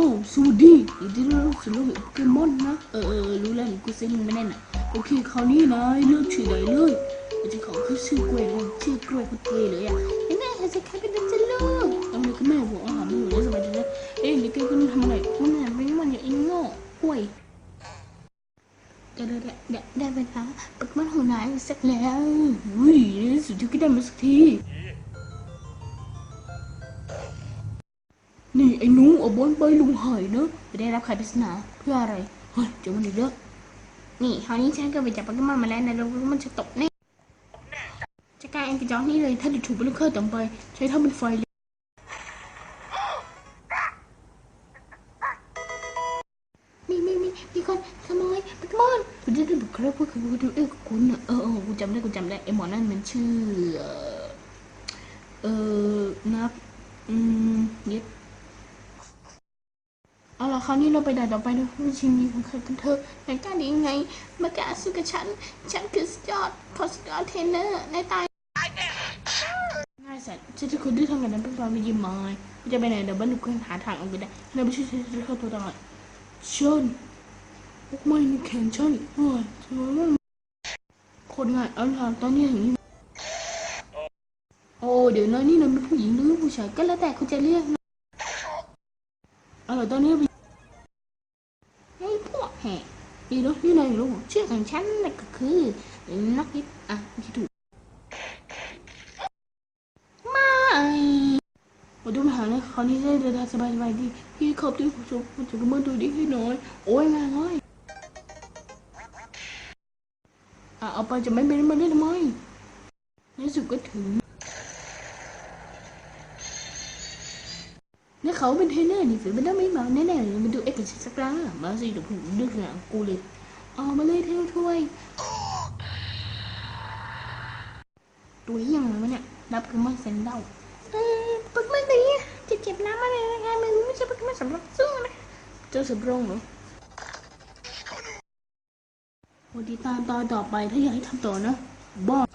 อย่างที่เรารู้สึกว่าโปเกมอนนะเออเออรู้แล้วกูเซ็นไม่แน่น่ะโอเคคราวนี้นายเลือกชื่อไหนเลยอาจจะขอคือชื่อกล้วยเลยชื่อกล้วยโคตรเท่เลยอะไอ้แม่จะใครเป็นจะเลูกเอาเลยก็แม่บอกอาหารไม่อยู่แล้วสบายดีนะเอ้ยนี่แกก็ทำอะไรมันอะไรไม่มันอย่างไอ้โง่กล้วยเดี๋ยวเดี๋ยวเดี๋ยวได้เวลาปักมันของนายเสร็จแล้วอุ้ยสุดที่ก็ได้มาสักที ไอ้หนูเอาบอลไปลุงหายเนอะจะได้รับใครปริศนาเพื่ออะไร เฮ้ยเจอมันอีกแล้วนี่คราวนี้ฉันก็ไปจับโปเกมอนมาแล้วนะแล้วมันจะตกแน่จะกลายเป็นกระจอกนี่เลยถ้าจะถูกบอลเคอร์ต่อไป ใช้ท่าเป็นไฟเลยมีมีมีมีคนขโมยโปเกมอนคุณจะได้บอกครับว่าคือดูเอ้คุณน่ะเออเออกูจำได้กูจำได้ไอ้หมอนั่นมันชื่อ เออนับอืมเย็บ คราวนี้เราไปด่าต่อไปด้วยชิมีของใครกันเถอะไหนกล้าดียังไงมากล้าสู้กับฉัน ฉันคือสุดยอดพอสุดยอดเทรนเนอร์ในตายง่ายสัตว์ฉันจะคุณที่ทำงานนั้นเป็นความไม่ยิ้มมายจะไปไหนเดี๋ยวบ้านหนูก็หาทางออกไปได้เราไม่ใช่ฉันเข้าตัวตลอดเชิญไม่ในแขนฉันโอ้ยทำไมมันคนง่ายเอาล่ะตอนนี้อย่างนี้โอ้เดี๋ยวนะนี่นาเป็นผู้หญิงหรือผู้ชายก็แล้วแต่คุณจะเรียกนะเแห่ดีเนาะนี่นายรู้ชื่อของฉันน่ะก็คือนักยิปอะที่ถูกไม่มาดูมาหาเลยคราวนี้ได้เดินทางสบายๆดีพี่ขอบที่ผู้ชมผู้ชมมาดูดีให้หน่อยโอ้ยมาเลยอะเอาไปจะไม่เป็นมาได้ทำไมในสุดก็ถึง เขาเป็นเทรนเนอร์นี่ฝีมันต้องไม่เมาแน่ๆเลยมาดูเอ็กซ์สักครั้งมาสิเดี๋ยวผมเลือกหนังกูเลยเอามาเลยเทลถ้วย ตัวเฮียังไงวะเนี่ยรับคือมันเซนเดาเออปักมันดีจะเจ็บน้ำอะไรนะคะมันไม่ใช่ปักมันสำหรับสู้นะเจ้าสำรองเหรอวันที่ตามตอนต่อไปถ้าอยากให้ทำต่อนะบอก